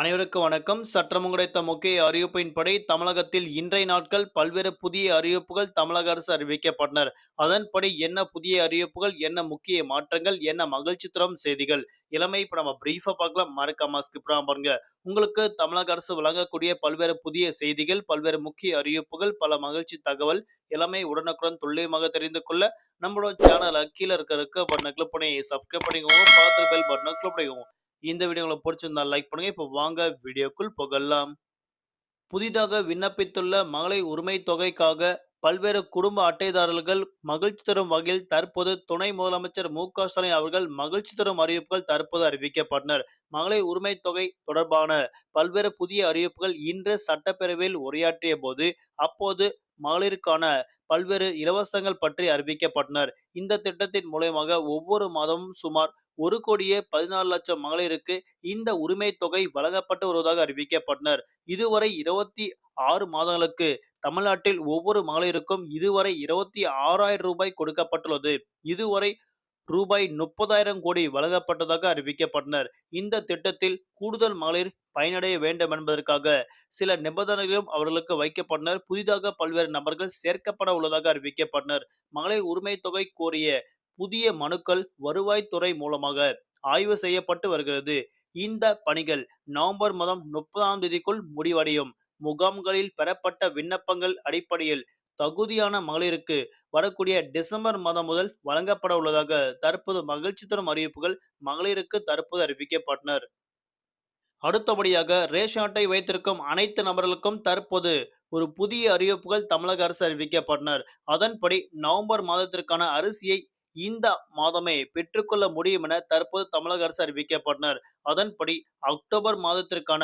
அனைவருக்கும் வணக்கம். சற்றம் கிடைத்த முக்கிய அறிவிப்பின்படி தமிழகத்தில் இன்றைய நாட்கள் பல்வேறு புதிய அறிவிப்புகள் தமிழக அரசு அறிவிக்கப்பட்டனர். அதன்படி என்ன புதிய அறிவிப்புகள் என்ன முக்கிய மாற்றங்கள் என்ன மகிழ்ச்சி தரும் செய்திகள் இளமை இப்ப நம்ம பிரீஃபா பார்க்கலாம். மறக்காம ஸ்கிப்டா பாருங்க. உங்களுக்கு தமிழக அரசு வழங்கக்கூடிய பல்வேறு புதிய செய்திகள் பல்வேறு முக்கிய அறிவிப்புகள் பல மகிழ்ச்சி தகவல் இளமை உடனுக்குடன் துல்லியமாக தெரிந்து கொள்ள நம்மளோட சேனலை கீழே இருக்கிறதுக்கு பட்டனை கிளிக் பண்ணி சப்ஸ்கிரைப் பண்ணிக்கோங்க. பார்த்து பெல் பட்டனை கிளிக் பண்ணிக்கோங்க. இந்த வீடியோ உங்களுக்கு பிடிச்சிருந்தா லைக் பண்ணுங்க. இப்போ வாங்க வீடியோக்குள் புகழலாம் புதிதாக விண்ணப்பித்துள்ள மகளிர் உரிமை தொகைக்காக பல்வேறு குடும்ப அட்டைதாரர்கள் மகிழ்ச்சி தரும் வகையில் தற்போது துணை முதலமைச்சர் மு க ஸ்டாலின் அவர்கள் மகிழ்ச்சி தரும் அறிவிப்புகள் தற்போது அறிவிக்கப்பட்டனர். மகளிர் உரிமை தொகை தொடர்பான பல்வேறு புதிய அறிவிப்புகள் இன்று சட்டப்பேரவையில் உரையாற்றிய போது அப்போது மகளிருக்கான பல்வேறு இலவசங்கள் பற்றி அறிவிக்கப்பட்டனர். இந்த திட்டத்தின் மூலயமாக ஒவ்வொரு மாதமும் சுமார் ஒரு கோடியே பதினாலு லட்சம் மகளிருக்கு இந்த உரிமை தொகை வழங்கப்பட்டு வருவதாக அறிவிக்கப்பட்டனர். இதுவரை இருபத்தி ஆறு மாதங்களுக்கு தமிழ்நாட்டில் ஒவ்வொரு மகளிருக்கும் இதுவரை இருபத்தி ஆறாயிரம் ரூபாய் கொடுக்கப்பட்டுள்ளது. இதுவரை ரூபாய் முப்பதாயிரம் கோடி வழங்கப்பட்டதாக அறிவிக்கப்பட்டனர். இந்த திட்டத்தில் கூடுதல் மகளிர் பயனடைய வேண்டும் என்பதற்காக சில நிபந்தனைகளும் அவர்களுக்கு வைக்கப்பட்டனர். புதிதாக பல்வேறு நபர்கள் சேர்க்கப்பட உள்ளதாக அறிவிக்கப்பட்டனர். மகளிர் உரிமை தொகை கோரிய புதிய மனுக்கள் வருவாய்த்துறை மூலமாக ஆய்வு செய்யப்பட்டு வருகிறது. இந்த பணிகள் நவம்பர் மாதம் முப்பதாம் தேதிக்குள் முடிவடையும். முகாம்களில் பெறப்பட்ட விண்ணப்பங்கள் அடிப்படையில் தகுதியான மகளிருக்கு வரக்கூடிய டிசம்பர் மாதம் முதல் வழங்கப்பட உள்ளதாக தற்போது மகிழ்ச்சி தரும் அறிவிப்புகள் மகளிருக்கு தற்போது அறிவிக்கப்பட்டனர். அடுத்தபடியாக ரேஷன் அட்டை வைத்திருக்கும் அனைத்து நபர்களுக்கும் தற்போது ஒரு புதிய அறிவிப்புகள் தமிழக அரசு அறிவிக்கப்பட்டனர். அதன்படி நவம்பர் மாதத்திற்கான அரிசியை இந்த மாதமே பெற்றுக்கொள்ள முடியும் என தற்போது தமிழக அரசு அறிவிக்கப்பட்டனர். அதன்படி அக்டோபர் மாதத்திற்கான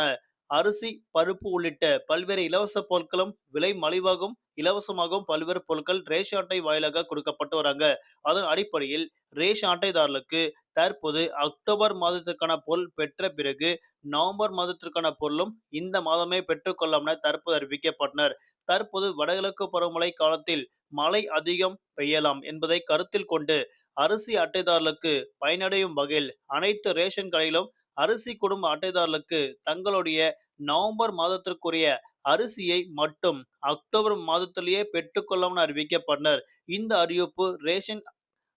அரிசி பருப்பு உள்ளிட்ட பல்வேறு இலவச பொருட்களும் விலை மலிவாகவும் இலவசமாகவும் பல்வேறு பொருட்கள் ரேஷன் அட்டை வாயிலாக கொடுக்கப்பட்டு வராங்க. அதன் அடிப்படையில் ரேஷன் அட்டைதாரர்களுக்கு தற்போது அக்டோபர் மாதத்திற்கான பொருள் பெற்ற பிறகு நவம்பர் மாதத்திற்கான பொருளும் இந்த மாதமே பெற்றுக்கொள்ளலாம் என தற்போது அறிவிக்கப்பட்டனர். தற்போது வடகிழக்கு பருவமழை காலத்தில் மழை அதிகம் பெய்யலாம் என்பதை கருத்தில் கொண்டு அரிசி அட்டைதாரர்களுக்கு பயனடையும் வகையில் அனைத்து ரேஷன் கடையிலும் அரிசி குடும்ப அட்டைதாரர்களுக்கு தங்களுடைய நவம்பர் மாதத்திற்குரிய அரிசியை மட்டும் அக்டோபர் மாதத்திலேயே பெற்றுக்கொள்ளாமல் அறிவிக்கப்பட்டனர். இந்த அறிவிப்பு ரேஷன்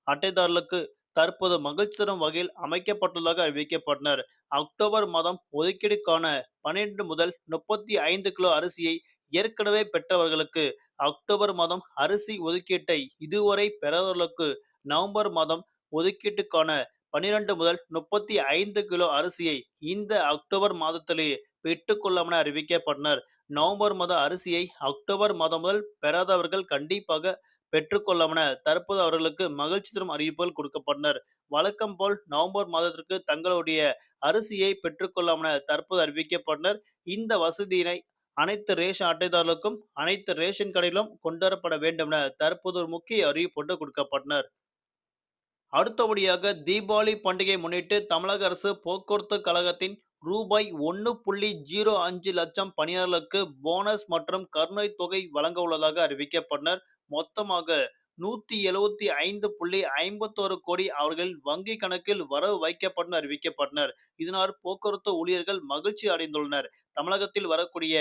அட்டைதாரர்களுக்கு தற்போது மகிழ்ச்சி தரும் வகையில் அமைக்கப்பட்டுள்ளதாக அறிவிக்கப்பட்டனர். அக்டோபர் மாதம் ஒதுக்கீடுக்கான பன்னிரண்டு முதல் முப்பத்தி ஐந்து கிலோ அரிசியை ஏற்கனவே பெற்றவர்களுக்கு அக்டோபர் மாதம் அரிசி ஒதுக்கீட்டை இதுவரை பெறாதவர்களுக்கு நவம்பர் மாதம் ஒதுக்கீட்டுக்கான பனிரெண்டு முதல் முப்பத்தி ஐந்து கிலோ அரிசியை இந்த அக்டோபர் மாதத்திலேயே பெற்றுக்கொள்ளாமல் அறிவிக்கப்பட்டனர். நவம்பர் மாத அரிசியை அக்டோபர் மாதம் முதல் பெறாதவர்கள் கண்டிப்பாக பெற்றுக்கொள்ளாமன தற்போது அவர்களுக்கு மகிழ்ச்சி தரும் அறிவிப்புகள் கொடுக்கப்பட்டனர். வழக்கம் போல் நவம்பர் மாதத்திற்கு தங்களுடைய அரிசியை பெற்றுக்கொள்ளாமன தற்போது அறிவிக்கப்பட்டனர். இந்த வசதியினை அனைத்து ரேஷன் அட்டைதாரர்களுக்கும் அனைத்து ரேஷன் கடையிலும் கொண்டுவரப்பட வேண்டும் என தற்போது ஒரு முக்கிய அறிவிப்பு கொடுக்கப்பட்டனர். அடுத்தபடியாக தீபாவளி பண்டிகை முன்னிட்டு தமிழக அரசு போக்குவரத்து கழகத்தின் ரூபாய் ஒன்று புள்ளி ஜீரோ அஞ்சு லட்சம் பணியாளர்களுக்கு போனஸ் மற்றும் கருணை தொகை வழங்க உள்ளதாக அறிவிக்கப்பட்டனர். மொத்தமாக நூத்தி எழுவத்தி ஐந்து புள்ளி ஐம்பத்தோரு கோடி அவர்கள் வங்கி கணக்கில் வரவு வைக்கப்பட்டு அறிவிக்கப்பட்டனர். இதனால் போக்குவரத்து ஊழியர்கள் மகிழ்ச்சி அடைந்துள்ளனர். தமிழகத்தில் வரக்கூடிய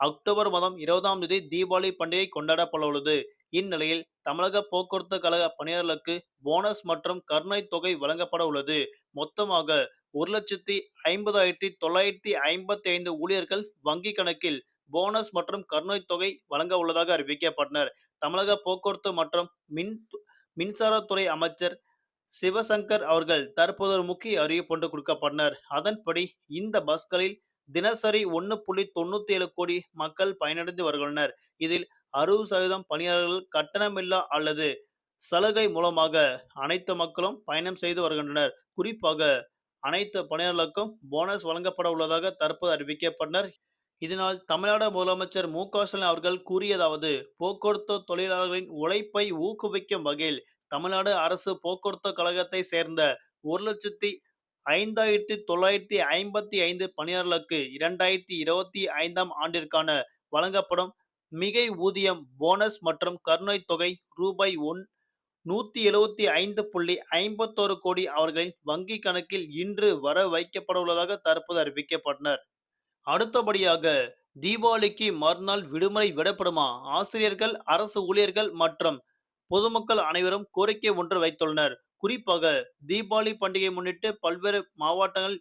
அக்டோபர் மாதம் இருபதாம் தேதி தீபாவளி பண்டிகை கொண்டாடப்பட உள்ளது இந்நிலையில் தமிழக போக்குவரத்து கழக பணியாளர்களுக்கு போனஸ் மற்றும் கருணை தொகை வழங்கப்பட உள்ளது மொத்தமாக ஒரு லட்சத்தி ஐம்பதாயிரத்தி தொள்ளாயிரத்தி ஐம்பத்தி ஐந்து ஊழியர்கள் வங்கி கணக்கில் போனஸ் மற்றும் கருணை தொகை வழங்க உள்ளதாக அறிவிக்கப்பட்டனர். தமிழக போக்குவரத்து மற்றும் மின் மின்சாரத்துறை அமைச்சர் சிவசங்கர் அவர்கள் தற்போது ஒரு முக்கிய அறிவிப்பு ஒன்று கொடுக்கப்பட்டனர். அதன்படி இந்த பஸ்களில் தினசரி ஒன்று புள்ளி தொண்ணூத்தி ஏழு கோடி மக்கள் பயனடைந்து வருகின்றனர். இதில் அறுபது சதவீதம் பணியாளர்கள் கட்டணமில்லா அல்லது சலுகை மூலமாக அனைத்து மக்களும் பயணம் செய்து வருகின்றனர். குறிப்பாக அனைத்து பணியாளர்களுக்கும் போனஸ் வழங்கப்பட உள்ளதாக தற்போது அறிவிக்கப்பட்டனர். இதனால் தமிழ்நாடு முதலமைச்சர் மு. ஸ்டாலின் அவர்கள் கூறியதாவது போக்குவரத்து தொழிலாளர்களின் உழைப்பை ஊக்குவிக்கும் வகையில் தமிழ்நாடு அரசு போக்குவரத்து கழகத்தை சேர்ந்த ஒரு லட்சத்தி ஐந்தாயிரத்தி தொள்ளாயிரத்தி ஐம்பத்தி ஐந்து பணியாளர்களுக்கு இரண்டாயிரத்தி இருபத்தி ஐந்தாம் ஆண்டிற்கான வழங்கப்படும் மிகை ஊதியம் போனஸ் மற்றும் கருணை தொகை ரூபாய் ஒன் நூத்தி எழுவத்தி ஐந்து புள்ளி ஐம்பத்தோரு கோடி அவர்களின் வங்கி கணக்கில் இன்று வர வைக்கப்பட உள்ளதாக தற்போது அறிவிக்கப்பட்டனர். அடுத்தபடியாக தீபாவளிக்கு மறுநாள் விடுமுறை விடப்படுமா? ஆசிரியர்கள் அரசு ஊழியர்கள் மற்றும் பொதுமக்கள் அனைவரும் கோரிக்கை ஒன்று வைத்துள்ளனர். குறிப்பாக தீபாவளி பண்டிகை முன்னிட்டு பல்வேறு மாவட்டங்கள்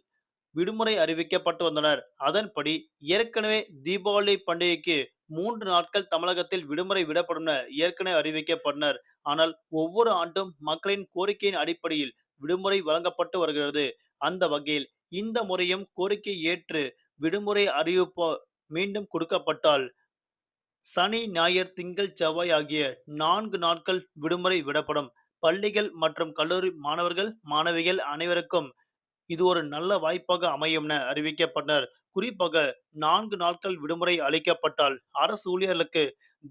விடுமுறை அறிவிக்கப்பட்டு வந்தனர். அதன்படி ஏற்கனவே தீபாவளி பண்டிகைக்கு மூன்று நாட்கள் தமிழகத்தில் விடுமுறை விடப்படும் என ஏற்கனவே அறிவிக்கப்பட்டனர். ஆனால் ஒவ்வொரு ஆண்டும் மக்களின் கோரிக்கையின் அடிப்படையில் விடுமுறை வழங்கப்பட்டு வருகிறது. அந்த வகையில் இந்த முறையும் கோரிக்கை ஏற்று விடுமுறை அறிவிப்பு மீண்டும் கொடுக்கப்பட்டால் சனி ஞாயிறு திங்கள் செவ்வாய் ஆகிய நான்கு நாட்கள் விடுமுறை விடப்படும். பள்ளிகள் மற்றும் கல்லூரி மாணவர்கள் மாணவிகள் அனைவருக்கும் இது ஒரு நல்ல வாய்ப்பாக அமையும் என அறிவிக்கப்பட்டனர். குறிப்பாக நான்கு நாட்கள் விடுமுறை அளிக்கப்பட்டால் அரசு ஊழியர்களுக்கு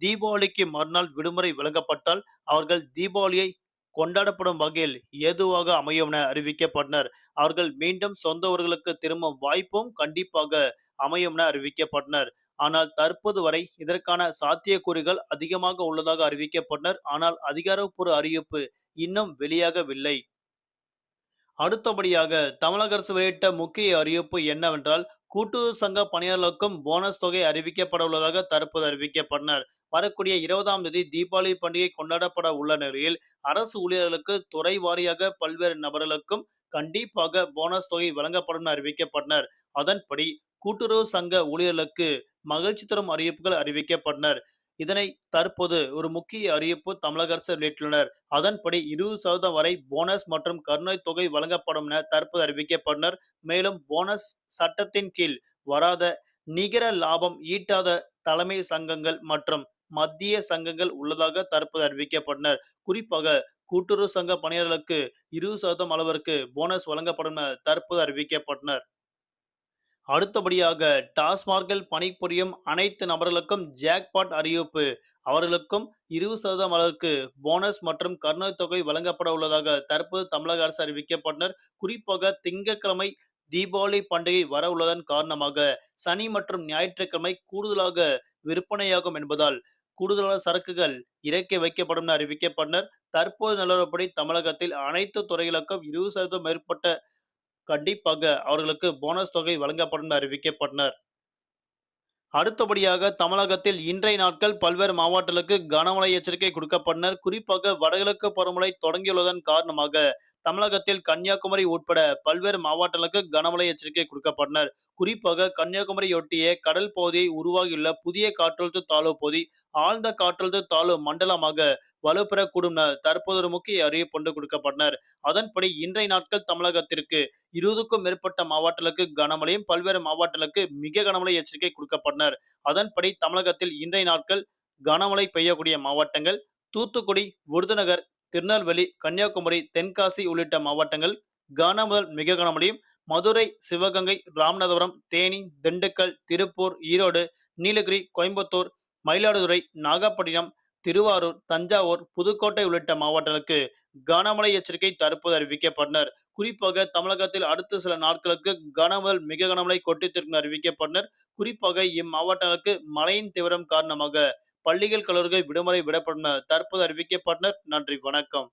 தீபாவளிக்கு மறுநாள் விடுமுறை வழங்கப்பட்டால் அவர்கள் தீபாவளியை கொண்டாடப்படும் வகையில் ஏதுவாக அமையும் என அறிவிக்கப்பட்டனர். அவர்கள் மீண்டும் சொந்த ஊர்களுக்கு திரும்பும் வாய்ப்பும் கண்டிப்பாக அமையும் என அறிவிக்கப்பட்டனர். ஆனால் தற்போது வரை இதற்கான சாத்தியக்கூறுகள் அதிகமாக உள்ளதாக அறிவிக்கப்பட்டனர். ஆனால் அதிகாரப்பூர்வ அறிவிப்பு இன்னும் வெளியாகவில்லை. அடுத்தபடியாக தமிழக அரசு வெளியிட்ட முக்கிய அறிவிப்பு என்னவென்றால் கூட்டுறவு சங்க பணியாளர்களுக்கும் போனஸ் தொகை அறிவிக்கப்பட உள்ளதாக தற்போது அறிவிக்கப்பட்டனர். வரக்கூடிய இருபதாம் தேதி தீபாவளி பண்டிகை கொண்டாடப்பட உள்ள நிலையில் அரசு ஊழியர்களுக்கு துறை வாரியாக பல்வேறு நபர்களுக்கும் கண்டிப்பாக போனஸ் தொகை வழங்கப்படும் அறிவிக்கப்பட்டனர். அதன்படி கூட்டுறவு சங்க ஊழியர்களுக்கு மகிழ்ச்சி தரும் அறிவிப்புகள் அறிவிக்கப்பட்டனர். இதனை தற்போது ஒரு முக்கிய அறிவிப்பு தமிழக அரசு வெளியிட்டுள்ளனர். அதன்படி இருபது சதவீதம் வரை போனஸ் மற்றும் கருணை தொகை வழங்கப்படும் என தற்போது அறிவிக்கப்பட்டனர். மேலும் போனஸ் சட்டத்தின் கீழ் வராத நிகர லாபம் ஈட்டாத தலைமை சங்கங்கள் மற்றும் மத்திய சங்கங்கள் உள்ளதாக தற்போது அறிவிக்கப்பட்டனர். குறிப்பாக கூட்டுறவு சங்க பணியாளர்களுக்கு இருபது சதவீதம் அளவிற்கு போனஸ் வழங்கப்படும் என தற்போது அறிவிக்கப்பட்டனர். அடுத்தபடியாக டாஸ்மார்க்கில் பணிபுரியும் அனைத்து நபர்களுக்கும் ஜாக்பாட் அறிவிப்பு. அவர்களுக்கும் இருபது சதவீதம் அளவுக்கு போனஸ் மற்றும் கருணை தொகை வழங்கப்பட உள்ளதாக தற்போது தமிழக அரசு அறிவிக்கப்பட்டனர். குறிப்பாக திங்கட்கிழமை தீபாவளி பண்டிகை வர உள்ளதன் காரணமாக சனி மற்றும் ஞாயிற்றுக்கிழமை கூடுதலாக விற்பனையாகும் என்பதால் கூடுதலான சரக்குகள் இறக்கி வைக்கப்படும் என அறிவிக்கப்பட்டனர். தற்போது நிலவரப்படி தமிழகத்தில் அனைத்து துறைகளுக்கும் இருபது சதவீதம் மேற்பட்ட கண்டிப்பாக அவர்களுக்கு போனஸ் தொகை வழங்கப்படும் அறிவிக்கப்பட்டனர். அடுத்தபடியாக தமிழகத்தில் இன்றைய நாட்கள் பல்வேறு மாவட்டங்களுக்கு கனமழை எச்சரிக்கை கொடுக்கப்பட்டனர். குறிப்பாக வடகிழக்கு பருவமழை தொடங்கியுள்ளதன் காரணமாக தமிழகத்தில் கன்னியாகுமரி உட்பட பல்வேறு மாவட்டங்களுக்கு கனமழை எச்சரிக்கை கொடுக்கப்பட்டனர். குறிப்பாக கன்னியாகுமரியொட்டிய கடல் பகுதியை உருவாகியுள்ள புதிய காற்றழுத்த தாழ்வு பகுதி ஆழ்ந்த காற்றழுத்த தாழ்வு மண்டலமாக வலுப்பெறக்கூடும் தற்போது ஒரு முக்கிய அறிவிப்பு ஒன்று கொடுக்கப்பட்டனர். அதன்படி இன்றைய நாட்கள் தமிழகத்திற்கு இருபதுக்கும் மேற்பட்ட மாவட்டங்களுக்கு கனமழையும் பல்வேறு மாவட்டங்களுக்கு மிக கனமழை எச்சரிக்கை கொடுக்கப்பட்டனர். அதன்படி தமிழகத்தில் இன்றைய நாட்கள் கனமழை பெய்யக்கூடிய மாவட்டங்கள் தூத்துக்குடி விருதுநகர் திருநெல்வேலி கன்னியாகுமரி தென்காசி உள்ளிட்ட மாவட்டங்கள் கன முதல் மிக கனமழையும் மதுரை சிவகங்கை ராமநாதபுரம் தேனி திண்டுக்கல் திருப்பூர் ஈரோடு நீலகிரி கோயம்புத்தூர் மயிலாடுதுறை நாகப்பட்டினம் திருவாரூர் தஞ்சாவூர் புதுக்கோட்டை உள்ளிட்ட மாவட்டங்களுக்கு கனமழை எச்சரிக்கை தற்போது அறிவிக்கப்பட்டனர். குறிப்பாக தமிழகத்தில் அடுத்த சில நாட்களுக்கு கனமுதல் மிக கனமழை கொட்டித்திருக்கும் அறிவிக்கப்பட்டனர். குறிப்பாக இம்மாவட்டங்களுக்கு மழையின் தீவிரம் காரணமாக பள்ளிகள் கல்லூரிகள் விடுமுறை விடப்பட்டனர் தற்போது அறிவிக்கப்பட்டனர். நன்றி வணக்கம்.